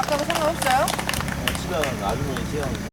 아까도 상관없어요? 시간 아주머니 시간